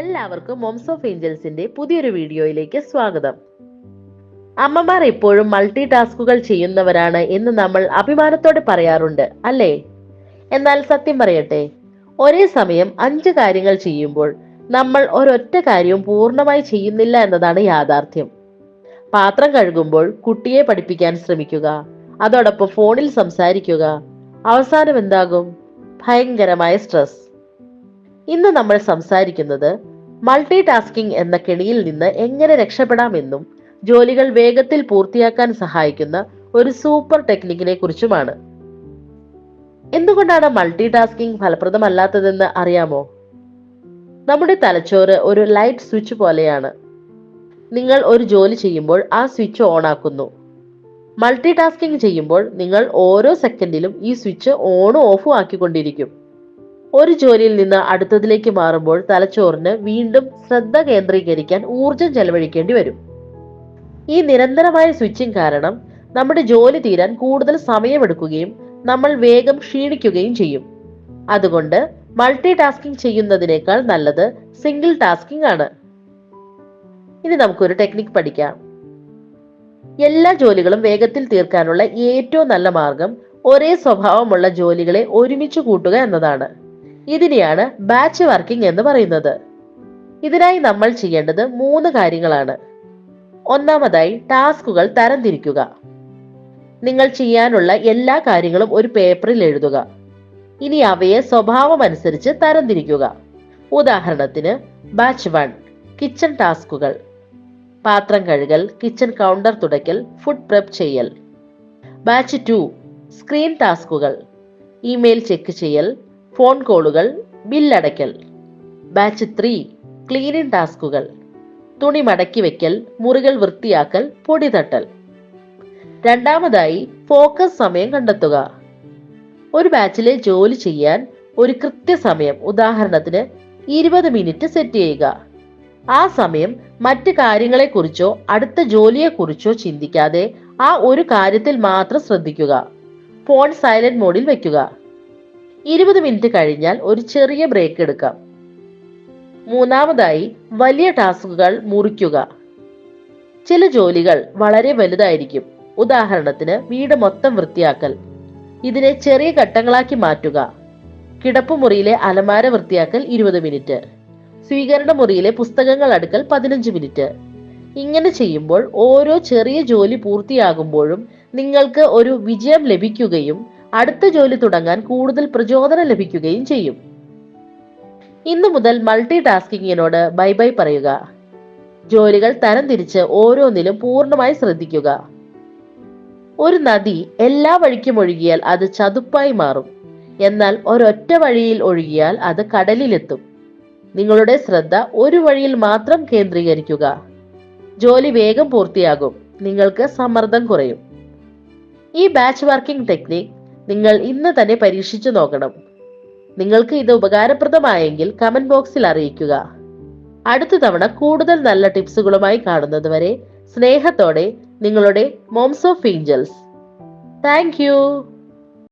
എല്ലാവർക്കും moms of ഏഞ്ചൽസിന്റെ പുതിയൊരു വീഡിയോയിലേക്ക് സ്വാഗതം. അമ്മമാർ എപ്പോഴും മൾട്ടി ടാസ്കുകൾ ചെയ്യുന്നവരാണ് എന്ന് നമ്മൾ അഭിമാനത്തോടെ പറയാറുണ്ട് അല്ലേ? എന്നാൽ സത്യം പറയട്ടെ ഒരേ സമയം അഞ്ച് കാര്യങ്ങൾ ചെയ്യുമ്പോൾ നമ്മൾ ഒരൊറ്റ കാര്യവും പൂർണമായി ചെയ്യുന്നില്ല എന്നതാണ് യാഥാർത്ഥ്യം. പാത്രം കഴുകുമ്പോൾ കുട്ടിയെ പഠിപ്പിക്കാൻ ശ്രമിക്കുക അതോടൊപ്പം ഫോണിൽ സംസാരിക്കുക. അവസാനം എന്താകും? ഭയങ്കരമായ സ്ട്രെസ് ഇന്ന് നമ്മൾ സംസാരിക്കുന്നത് മൾട്ടി ടാസ്കിംഗ് എന്ന കെണിയിൽ നിന്ന് എങ്ങനെ രക്ഷപ്പെടാമെന്നും ജോലികൾ വേഗത്തിൽ പൂർത്തിയാക്കാൻ സഹായിക്കുന്ന ഒരു സൂപ്പർ ടെക്നിക്കിനെ കുറിച്ചുമാണ്. എന്തുകൊണ്ടാണ് മൾട്ടി ടാസ്കിംഗ് ഫലപ്രദമല്ലാത്തതെന്ന് അറിയാമോ? നമ്മുടെ തലച്ചോറ് ഒരു ലൈറ്റ് സ്വിച്ച് പോലെയാണ്. നിങ്ങൾ ഒരു ജോലി ചെയ്യുമ്പോൾ ആ സ്വിച്ച് ഓൺ ആക്കുന്നു മൾട്ടി ടാസ്കിംഗ് ചെയ്യുമ്പോൾ നിങ്ങൾ ഓരോ സെക്കൻഡിലും ഈ സ്വിച്ച് ഓണും ഓഫും ആക്കിക്കൊണ്ടിരിക്കും. ഒരു ജോലിയിൽ നിന്ന് അടുത്തതിലേക്ക് മാറുമ്പോൾ തലച്ചോറിന് വീണ്ടും ശ്രദ്ധ കേന്ദ്രീകരിക്കാൻ ഊർജം ചെലവഴിക്കേണ്ടി വരും. ഈ നിരന്തരമായ സ്വിച്ചിങ് കാരണം നമ്മുടെ ജോലി തീരാൻ കൂടുതൽ സമയമെടുക്കുകയും നമ്മൾ വേഗം ക്ഷീണിക്കുകയും ചെയ്യും. അതുകൊണ്ട് മൾട്ടി ടാസ്കിംഗ് ചെയ്യുന്നതിനേക്കാൾ നല്ലത് സിംഗിൾ ടാസ്കിംഗ് ആണ്. ഇനി നമുക്കൊരു ടെക്നിക് പഠിക്കാം. എല്ലാ ജോലികളും വേഗത്തിൽ തീർക്കാനുള്ള ഏറ്റവും നല്ല മാർഗം ഒരേ സ്വഭാവമുള്ള ജോലികളെ ഒരുമിച്ച് കൂട്ടുക എന്നതാണ്. ഇതിനെയാണ് ബാച്ച് വർക്കിംഗ് എന്ന് പറയുന്നത്. ഇതിനായി നമ്മൾ ചെയ്യേണ്ടത് മൂന്ന് കാര്യങ്ങളാണ്. ഒന്നാമതായി ടാസ്കുകൾ തരംതിരിക്കുക. നിങ്ങൾ ചെയ്യാനുള്ള എല്ലാ കാര്യങ്ങളും ഒരു പേപ്പറിൽ എഴുതുക. ഇനി അവയെ സ്വഭാവം അനുസരിച്ച് തരംതിരിക്കുക. ഉദാഹരണത്തിന് ബാച്ച് വൺ കിച്ചൺ ടാസ്കുകൾ. പാത്രം കഴുകൽ കിച്ചൺ കൗണ്ടർ തുടയ്ക്കൽ ഫുഡ് പ്രെപ്പ് ചെയ്യൽ. ബാച്ച് ടു സ്ക്രീൻ ടാസ്കുകൾ. ഇമെയിൽ ചെക്ക് ചെയ്യൽ ഫോൺ കോളുകൾ ബില്ലടയ്ക്കൽ ബാച്ച് ത്രീ ക്ലീനിങ് ടാസ്കുകൾ തുണി മടക്കി വെക്കൽ മുറികൾ വൃത്തിയാക്കൽ പൊടി തട്ടൽ. രണ്ടാമതായി ഫോക്കസ് സമയം കണ്ടെത്തുക. ഒരു ബാച്ചിലെ ജോലി ചെയ്യാൻ ഒരു കൃത്യസമയം ഉദാഹരണത്തിന് ഇരുപത് മിനിറ്റ് സെറ്റ് ചെയ്യുക. ആ സമയം മറ്റ് കാര്യങ്ങളെക്കുറിച്ചോ അടുത്ത ജോലിയെക്കുറിച്ചോ ചിന്തിക്കാതെ ആ ഒരു കാര്യത്തിൽ മാത്രം ശ്രദ്ധിക്കുക. ഫോൺ സൈലന്റ് മോഡിൽ വെക്കുക. ഇരുപത് മിനിറ്റ് കഴിഞ്ഞാൽ ഒരു ചെറിയ ബ്രേക്ക് എടുക്കാം. മൂന്നാമതായി വലിയ ടാസ്കുകൾ മുറിക്കുക. ചില ജോലികൾ വളരെ വലുതായിരിക്കും. ഉദാഹരണത്തിന് വീട് മൊത്തം വൃത്തിയാക്കൽ. ഇതിനെ ചെറിയ ഘട്ടങ്ങളാക്കി മാറ്റുക. കിടപ്പുമുറിയിലെ അലമാര വൃത്തിയാക്കൽ ഇരുപത് മിനിറ്റ്. സ്വീകരണ മുറിയിലെ പുസ്തകങ്ങൾ അടുക്കൽ പതിനഞ്ച് മിനിറ്റ്. ഇങ്ങനെ ചെയ്യുമ്പോൾ ഓരോ ചെറിയ ജോലി പൂർത്തിയാകുമ്പോഴും നിങ്ങൾക്ക് ഒരു വിജയം ലഭിക്കുകയും അടുത്ത ജോലി തുടങ്ങാൻ കൂടുതൽ പ്രചോദനം ലഭിക്കുകയും ചെയ്യും. ഇന്നു മുതൽ മൾട്ടി ടാസ്കിങ്ങിനോട് ബൈ ബൈ പറയുക. ജോലികൾ തരംതിരിച്ച് ഓരോന്നിലും പൂർണമായി ശ്രദ്ധിക്കുക. ഒരു നദി എല്ലാ വഴിക്കും ഒഴുകിയാൽ അത് ചതുപ്പായി മാറും. എന്നാൽ ഒരൊറ്റ വഴിയിൽ ഒഴുകിയാൽ അത് കടലിലെത്തും. നിങ്ങളുടെ ശ്രദ്ധ ഒരു വഴിയിൽ മാത്രം കേന്ദ്രീകരിക്കുക. ജോലി വേഗം പൂർത്തിയാകും. നിങ്ങൾക്ക് സമ്മർദ്ദം കുറയും. ഈ ബാച്ച് വർക്കിംഗ് ടെക്നിക് നിങ്ങൾ ഇന്ന് തന്നെ പരീക്ഷിച്ചു നോക്കണം. നിങ്ങൾക്ക് ഇത് ഉപകാരപ്രദമായെങ്കിൽ കമന്റ് ബോക്സിൽ അറിയിക്കുക. അടുത്ത തവണ കൂടുതൽ നല്ല ടിപ്സുകളുമായി കാണുന്നതുവരെ സ്നേഹത്തോടെ നിങ്ങളുടെ മോംസ് ഓഫ് ഏഞ്ചൽസ് താങ്ക്